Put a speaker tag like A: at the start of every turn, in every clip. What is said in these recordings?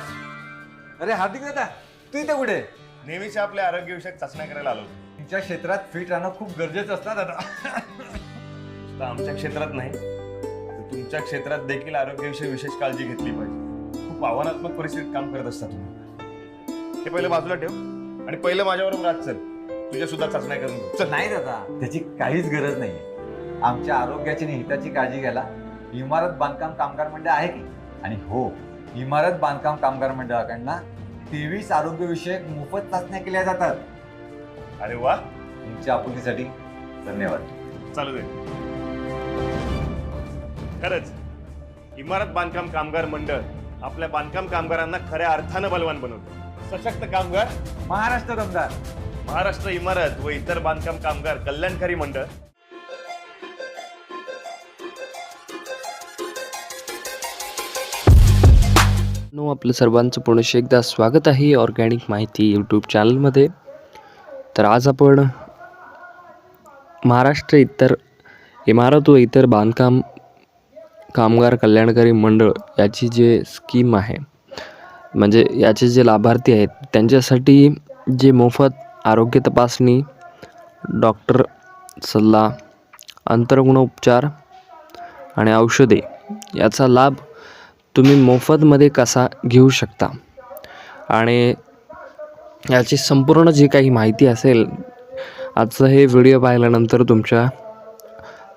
A: महाराज
B: अरे हार्दिक दादा तू इथे कुठे?
A: नेहमीच्या आपल्या आरोग्यविषयक चाचण्या करायला आलो.
B: तुमच्या क्षेत्रात फिट राहणं खूप गरजेचं असतं दादा.
A: आमच्या क्षेत्रात नाही. तर तुमच्या क्षेत्रात देखील आरोग्याविषयी विशेष काळजी घेतली पाहिजे. खूप आव्हानात्मक परिस्थितीत काम करत असता तुम्ही. हे पहिलं बाजूला ठेव. आणि पहिलं माझ्याबरोबर आज चल. तुझ्या सुद्धा चाचण्या करून घेऊ चल.
B: नाही दादा. त्याची काहीच गरज नाही आमच्या आरोग्याची आणि हिताची काळजी घ्यायला इमारत बांधकाम कामगार मंडळ आहे की? आणि हो इमारत बांधकाम कामगार मंडळाकडनं तेवीस आरोग्यविषयक मोफत चाचण्या केल्या जातात.
A: अरे वा.
B: तुमच्या आपुलकीसाठी धन्यवाद.
A: चालू दे. खरंच इमारत बांधकाम कामगार मंडळ आपल्या बांधकाम कामगारांना खऱ्या अर्थानं बलवान बनवतो. सशक्त कामगार?
B: महाराष्ट्र दमदार.
A: महाराष्ट्र इमारत व इतर बांधकाम कामगार कल्याणकारी मंडळ
C: नो आपलं सर्वांचं पुनश्च एकदा स्वागत आहे ऑर्गॅनिक माहिती यूट्यूब चॅनलमध्ये तर आज आपण महाराष्ट्र इतर इमारत व इतर बांधकाम कामगार कल्याणकारी मंडळ याची जे स्कीम आहे म्हणजे याचे जे लाभार्थी आहेत त्यांच्यासाठी जे मोफत आरोग्य तपासणी डॉक्टर सल्ला अंतर्गुण उपचार आणि औषधे याचा लाभ तुम्ही मोफतमध्ये कसा घेऊ शकता? आणि याची संपूर्ण जी काही माहिती असेल आजचं हे व्हिडिओ पाहिल्यानंतर तुमच्या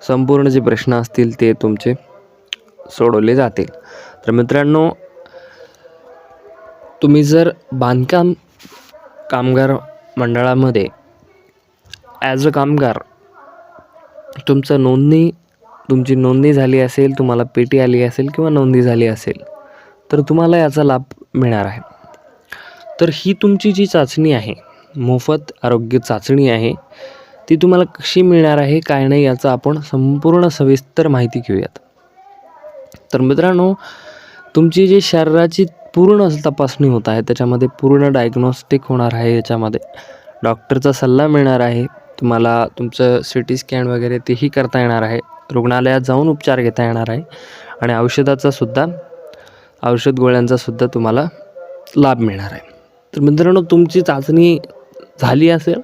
C: संपूर्ण जे प्रश्न असतील ते तुमचे सोडवले जातील. तर मित्रांनो तुम्ही जर बांधकाम कामगार मंडळामध्ये ॲज अ कामगार तुमचं नोंदणी तुमची नोंदणी झाली असेल तुम्हाला पेटी आली असेल किंवा नोंदणी झाली असेल तर तुम्हाला याचा लाभ मिळणार आहे. तर ही तुमची जी चाचणी आहे मोफत आरोग्य चाचणी आहे ती तुम्हाला कशी मिळणार आहे काय नाही याचा आपण संपूर्ण सविस्तर माहिती घेऊयात. तर मित्रांनो तुमची जी शरीराची पूर्ण तपासणी होत आहे त्याच्यामध्ये पूर्ण डायग्नोस्टिक होणार आहे याच्यामध्ये डॉक्टरचा सल्ला मिळणार आहे तुम्हाला तुमचं सी टी स्कॅन वगैरे तेही करता येणार आहे. रुग्णालयात जाऊन उपचार घेता येणार आहे. आणि औषधाचा सुद्धा औषध गोळ्यांचा सुद्धा तुम्हाला लाभ मिळणार आहे. तर मित्रांनो तुमची चाचणी झाली असेल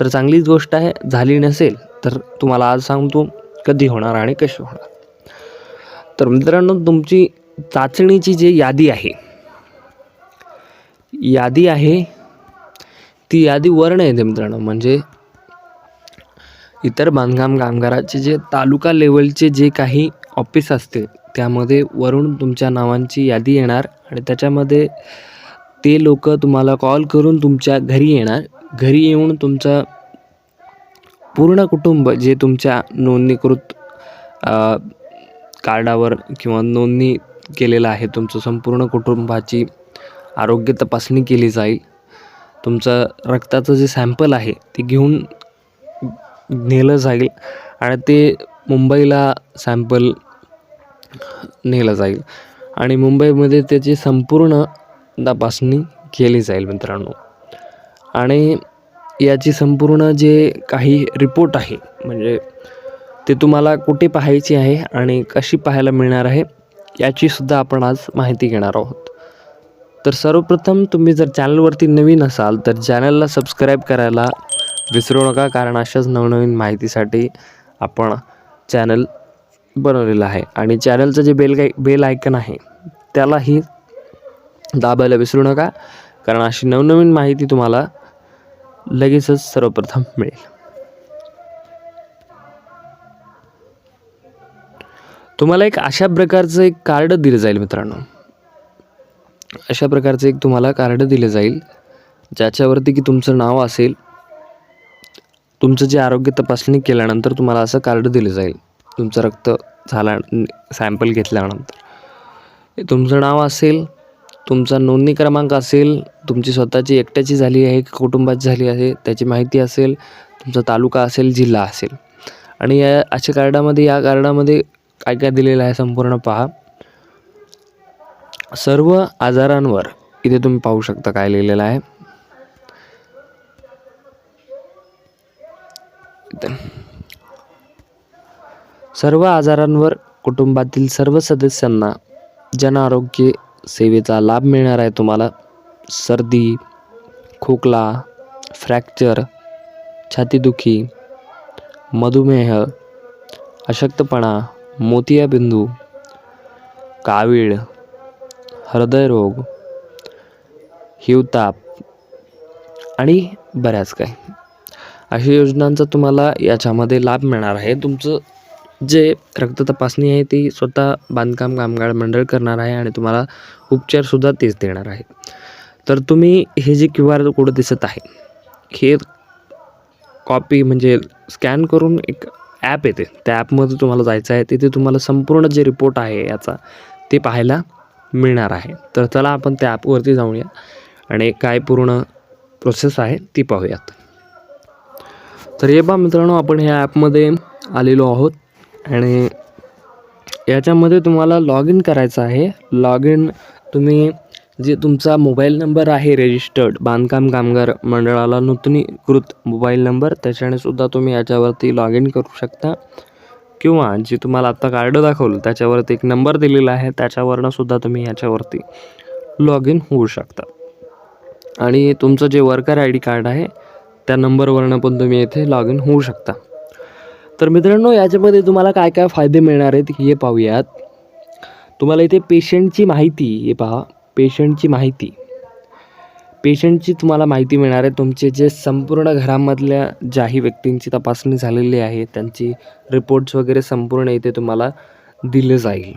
C: तर चांगलीच गोष्ट आहे. झाली नसेल तर तुम्हाला आज सांगतो कधी होणार आणि कशी होणार. तर मित्रांनो तुमची चाचणीची जी यादी आहे यादी आहे ती यादी वर्ण येते मित्रांनो. म्हणजे इतर बांधकाम कामगाराचे जे तालुका लेवलचे जे काही ऑफिस असते त्यामध्ये वरून तुमच्या नावांची यादी येणार आणि त्याच्यामध्ये ते लोक तुम्हाला कॉल करून तुमच्या घरी येणार. घरी येऊन तुमचं पूर्ण कुटुंब जे तुमच्या नोंदणीकृत कार्डावर किंवा नोंदणी केलेलं आहे तुमचं संपूर्ण कुटुंबाची आरोग्य तपासणी केली जाईल. तुमचं रक्ताचं जे सॅम्पल आहे ते घेऊन नेलं जाईल आणि ते मुंबईला सॅम्पल नेलं जाईल. आणि मुंबईमध्ये त्याची संपूर्ण तपासणी केली जाईल मित्रांनो. आणि याची संपूर्ण जे काही रिपोर्ट आहे म्हणजे ते तुम्हाला कुठे पाहायची आहे आणि कशी पाहायला मिळणार आहे याचीसुद्धा आपण आज माहिती घेणार आहोत. तर सर्वप्रथम तुम्ही जर चॅनलवरती नवीन असाल तर चॅनलला सबस्क्राईब करायला विसरू नका कारण अशाच नवनवीन माहितीसाठी आपण चॅनल बनवलेलं आहे. आणि चॅनलचं जे बेल काय बेल आयकन आहे त्यालाही दाबायला विसरू नका कारण अशी नवनवीन माहिती तुम्हाला लगेचच सर्वप्रथम मिळेल. तुम्हाला एक अशा प्रकारचं एक कार्ड दिलं जाईल मित्रांनो. अशा प्रकारचं एक तुम्हाला कार्ड दिलं जाईल ज्याच्यावरती की तुमचं नाव असेल तुमचं जे आरोग्य तपासणी केल्यानंतर तुम्हाला असं कार्ड दिलं जाईल. तुमचं रक्त झाला सॅम्पल घेतल्यानंतर. तुमचं नाव असेल तुमचा नोंदणी क्रमांक असेल तुमची स्वतःची एकट्याची झाली आहे की कुटुंबाची झाली आहे त्याची माहिती असेल तुमचा तालुका असेल जिल्हा असेल. आणि या अशा कार्डामध्ये या कार्डामध्ये काय काय दिलेलं आहे संपूर्ण पहा. सर्व आजारांवर इथे तुम्ही पाहू शकता काय लिहिलेलं आहे. इथे. सर्व आजारांवर कुटुंबातील सर्व सदस्यांना जन आरोग्य सेवेचा लाभ मिळणार आहे तुम्हाला सर्दी खोकला फ्रॅक्चर छातीदुखी मधुमेह अशक्तपणा मोतियाबिंदू कावीळ हृदयरोग हिवताप आणि बऱ्याच काही अशा योजनांचा तुम्हाला याच्यामध्ये लाभ मिळणार आहे. तुमचं जे रक्त तपासणी आहे ती स्वतः बांधकाम कामगार मंडळ करणार आहे आणि तुम्हाला उपचारसुद्धा तेच देणार आहे. तर तुम्ही हे जे क्यू आर कोड दिसत आहे हे कॉपी म्हणजे स्कॅन करून एक ॲप येते. त्या ॲपमध्ये तुम्हाला जायचं आहे तिथे तुम्हाला संपूर्ण जे रिपोर्ट आहे याचा ते पाहायला मिळणार आहे. तर चला आपण त्या ॲपवरती जाऊया आणि काय पूर्ण प्रोसेस आहे ती पाहूयात. तर हे पहा मित्रांनो आपण ह्या ॲपमध्ये आलेलो आहोत. आणि याच्यामध्ये तुम्हाला लॉग इन करायचं आहे. लॉग इन तुम्ही जे तुमचा मोबाईल नंबर आहे रेजिस्टर्ड बांधकाम कामगार मंडळाला नूतनीकृत मोबाईल नंबर त्याच्याने सुद्धा तुम्ही याच्यावरती लॉग इन करू शकता. किंवा जे तुम्हाला आत्ता कार्ड दाखवलं त्याच्यावरती एक नंबर दिलेला आहे त्याच्यावरनं सुद्धा तुम्ही याच्यावरती लॉग इन होऊ शकता. आणि तुमचं जे वर्कर आय डी कार्ड आहे त्या नंबरवरनं पण तुम्ही येथे लॉग इन होऊ शकता. तर मित्रांनो याच्यामध्ये तुम्हाला काय काय फायदे मिळणार आहेत हे पाहूयात. तुम्हाला इथे पेशंटची माहिती हे पहा पेशंटची माहिती. पेशंटची तुम्हाला माहिती मिळणार आहे. तुमचे जे संपूर्ण घरामधल्या ज्याही व्यक्तींची तपासणी झालेली आहे त्यांची रिपोर्ट्स वगैरे संपूर्ण इथे तुम्हाला दिले जाईल.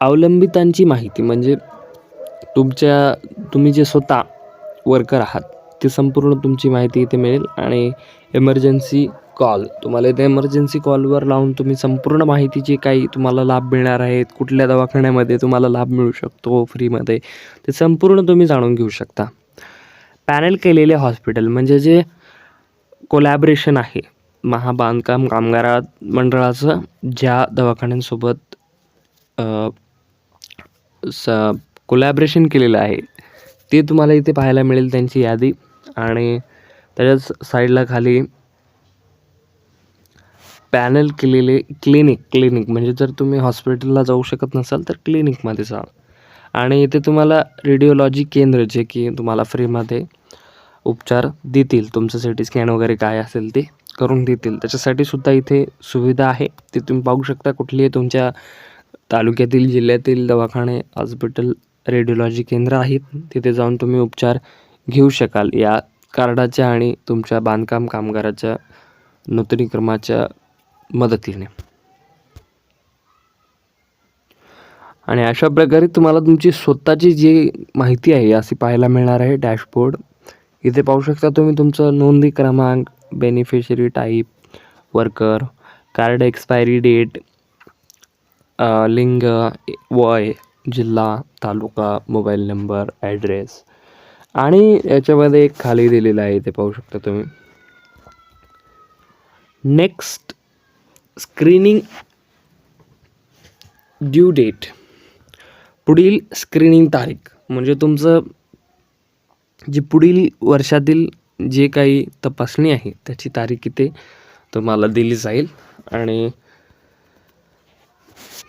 C: अवलंबितांची माहिती म्हणजे तुमच्या तुम्ही जे स्वतः वर्कर आहात ते संपूर्ण तुमची माहिती इथे मिळेल आणि एमर्जन्सी कॉल तुम्हाला इथे एमर्जन्सी कॉलवर लावून तुम्ही संपूर्ण माहितीची काही तुम्हाला लाभ मिळणार आहेत कुठल्या दवाखान्यामध्ये तुम्हाला लाभ मिळू शकतो फ्रीमध्ये ते संपूर्ण तुम्ही जाणून घेऊ शकता. पॅनल केलेले हॉस्पिटल म्हणजे जे कोलॅबरेशन आहे महाबांधकाम कामगार मंडळाचं ज्या दवाखान्यांसोबत स कोलॅबरेशन केलेलं आहे. ते तुम्हाला इथे पाहायला मिळेल त्यांची यादी. आणि त्याच्याच साईडला खाली पॅनल केलेले क्लिनिक क्लिनिक म्हणजे जर तुम्ही हॉस्पिटलला जाऊ शकत नसाल तर क्लिनिकमध्ये जा. आणि इथे तुम्हाला रेडिओलॉजी केंद्र जे की तुम्हाला फ्रीमध्ये उपचार देतील. तुमचं सी टी स्कॅन वगैरे काय असेल ते करून देतील. त्याच्यासाठी सुद्धा इथे सुविधा आहे. ते तुम्ही पाहू शकता कुठलीही तुमच्या तालुक्यातील जिल्ह्यातील दवाखाने हॉस्पिटल रेडिओलॉजी केंद्र आहेत तिथे जाऊन तुम्ही उपचार घेऊ शकाल. या कार्डाच्या आणि तुमच्या बांधकाम कामगाराच्या नूतनीक्रमाच्या मदतीने. आणि अशा प्रकारे तुम्हाला तुमची स्वतःची जी माहिती आहे अशी पाहायला मिळणार आहे. डॅशबोर्ड. इथे पाहू शकता तुम्ही तुमचं नोंदणी क्रमांक beneficiary type worker card expiry date लिंग वय जिल्हा तालुका मोबाईल नंबर ॲड्रेस आणि याच्यामध्ये एक खाली दिलेलं आहे ते पाहू शकता तुम्ही. नेक्स्ट स्क्रीनिंग ड्यू डेट पुढील स्क्रीनिंग तारीख. म्हणजे तुमचं जी पुढील वर्षातील जे काही तपासणी आहे त्याची तारीख इथे तुम्हाला दिली जाईल. आणि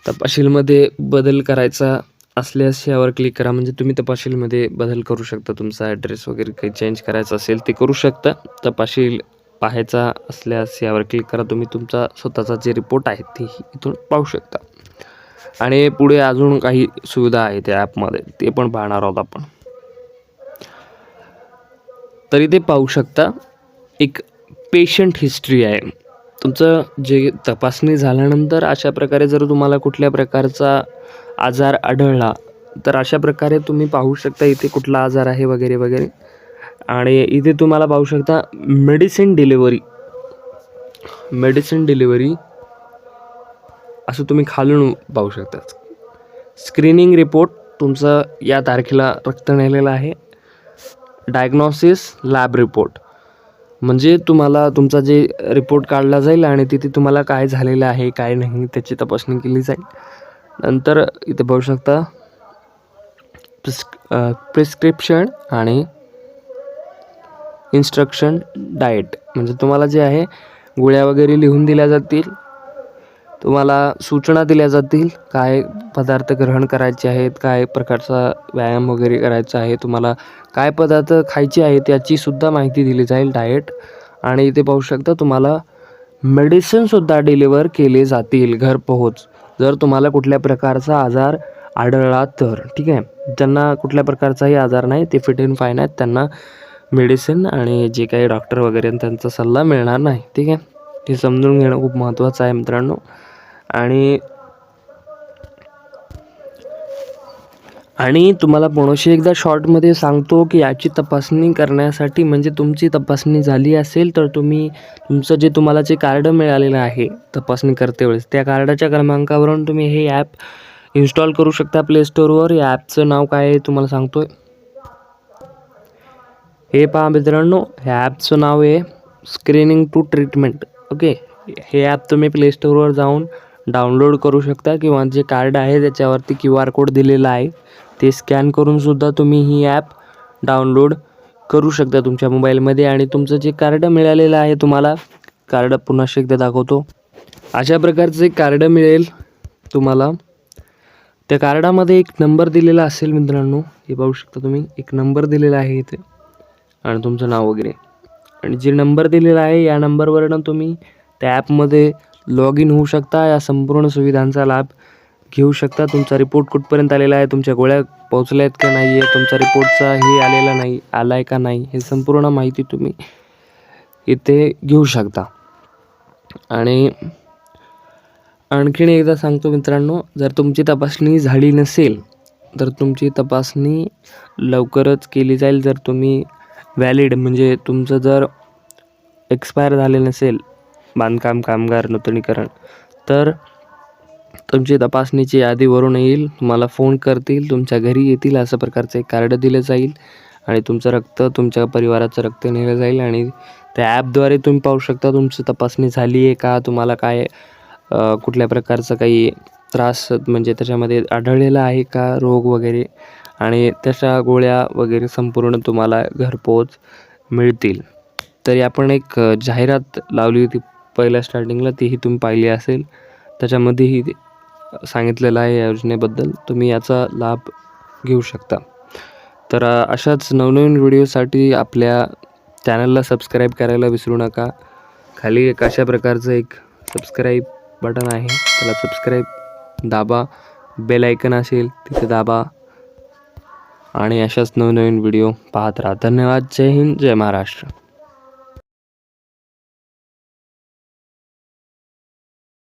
C: तपशीलमध्ये बदल करायचा असल्यास यावर क्लिक करा. म्हणजे तुम्ही तपशीलमध्ये बदल करू शकता. तुमचा ॲड्रेस वगैरे काही चेंज करायचा असेल ते करू शकता. तपशील पाहायचा असल्यास यावर क्लिक करा. तुम्ही तुमचा स्वतःचा जे रिपोर्ट आहे ते इथून पाहू शकता. आणि पुढे अजून काही सुविधा आहे त्या ॲपमध्ये ते पण पाहणार आहोत आपण. तरी ते पाहू शकता. एक पेशंट हिस्ट्री आहे. तुमचं जे तपासणी झाल्यानंतर अशा प्रकारे जर तुम्हाला कुठल्या प्रकारचा आजार आढळला. तर अशा प्रकारे तुम्ही पाहू शकता इथे कुठला आजार आहे वगैरे वगैरे. आणि इथे तुम्हाला पाहू शकता मेडिसिन डिलिव्हरी मेडिसिन डिलिव्हरी असं तुम्ही खालून पाहू शकता. स्क्रीनिंग रिपोर्ट तुमचं या तारखेला रक्त नेलेलं आहे. डायग्नॉसिस लॅब रिपोर्ट म्हणजे तुम्हाला तुमचा जे रिपोर्ट काढला जाईल आणि तिथे तुम्हाला काय झालेलं आहे काय नाही त्याची तपासणी केली जाईल. नंतर इथे पाहू शकता प्रिस्क प्रिस्क्रिप्शन आणि इन्स्ट्रक्शन डाएट. म्हणजे तुम्हाला जे आहे गोळ्या वगैरे लिहून दिल्या जातील तुम्हाला सूचना दिल्या जातील काय पदार्थ ग्रहण करायचे आहेत काय प्रकारचा व्यायाम वगैरे करायचा आहे तुम्हाला काय पदार्थ खायचे आहेत याचीसुद्धा माहिती दिली जाईल डाएट. आणि इथे पाहू शकता तुम्हाला मेडिसिनसुद्धा डिलिव्हर केले जातील घरपोहोच जर तुम्हाला कुठल्या प्रकारचा आजार आढळला तर ठीक आहे? ज्यांना कुठल्या प्रकारचाही आजार नाही ते फिट इन फाईन आहेत. त्यांना मेडिसिन आणि जे काही डॉक्टर वगैरे त्यांचा सल्ला मिळणार नाही ठीक आहे? हे समजून घेणं खूप महत्त्वाचं आहे मित्रांनो. आणि आणि तुम्हाला पुणोशी एकदा शॉर्टमध्ये सांगतो की याची तपासणी करण्यासाठी म्हणजे तुमची तपासणी झाली असेल तर तुम्ही तुमचं जे तुम्हाला जे कार्ड मिळालेलं आहे तपासणी करते वेळेस त्या कार्डाच्या क्रमांकावरून तुम्ही हे ॲप इन्स्टॉल करू शकता प्ले स्टोअरवर या ॲपचं नाव काय आहे तुम्हाला सांगतो आहे हे पहा मित्रांनो ह्या ॲपचं नाव आहे स्क्रीनिंग टू ट्रीटमेंट ओके हे ॲप तुम्ही प्ले स्टोअरवर जाऊन डाउनलोड करू शकता किंवा जे कार्ड आहे त्याच्यावरती क्यू आर कोड दिलेला आहे ते स्कॅन करूनसुद्धा तुम्ही ही ॲप डाउनलोड करू शकता तुमच्या मोबाईलमध्ये. आणि तुमचं जे कार्ड मिळालेलं आहे तुम्हाला कार्ड पुन्हा एकदा दाखवतो. अशा प्रकारचे कार्ड मिळेल तुम्हाला. त्या कार्डामध्ये एक नंबर दिलेला असेल मित्रांनो हे पाहू शकता तुम्ही. एक नंबर दिलेला आहे इथे. आणि तुमचं नाव वगैरे. आणि जे नंबर दिलेला आहे या नंबरवरनं तुम्ही त्या ॲपमध्ये लॉग इन होऊ शकता. या संपूर्ण सुविधांचा लाभ घेऊ शकता. तुमचा रिपोर्ट कुठपर्यंत आलेला आहे? तुमच्या गोळ्या पोहोचल्या आहेत का नाही आहे तुमचा रिपोर्टचा हे आलेला नाही आला आहे का नाही? हे संपूर्ण माहिती तुम्ही इथे घेऊ शकता. आणि आणखीन एकदा सांगतो मित्रांनो जर तुमची तपासणी झाली नसेल तर तुमची तपासणी लवकरच केली जाईल. जर तुम्ही व्हॅलिड म्हणजे तुमचं जर एक्सपायर झाले नसेल बांधकाम कामगार नूतनीकरण. तर तुमची तपासणीची यादी वरून येईल. तुम्हाला फोन करतील. तुमच्या घरी येतील असं प्रकारचं एक कार्ड दिलं जाईल आणि तुमचं रक्त तुमच्या परिवाराचं रक्त नेलं जाईल आणि त्या ॲपद्वारे तुम्ही पाहू शकता तुमची तपासणी झाली आहे का तुम्हाला काय कुठल्या प्रकारचं काही त्रास म्हणजे त्याच्यामध्ये आढळलेला आहे का रोग वगैरे आणि त्याच्या गोळ्या वगैरे संपूर्ण तुम्हाला घरपोच मिळतील. तरी आपण एक जाहिरात लावली होती पहिल्या स्टार्टिंगला तीही तुम्ही पाहिली असेल. त्याच्यामध्येही सांगितलेलं आहे या योजनेबद्दल. तुम्ही याचा लाभ घेऊ शकता. तर अशाच नवनवीन व्हिडिओसाठी आपल्या चॅनलला सबस्क्राईब करायला विसरू नका. खाली एक अशा प्रकारचं एक सबस्क्राईब बटन आहे. त्याला सबस्क्राईब दाबा. बेल ऐकन असेल तिथे दाबा. आणि अशाच नवनवीन व्हिडिओ पाहत राहा. धन्यवाद. जय हिंद. जय महाराष्ट्र.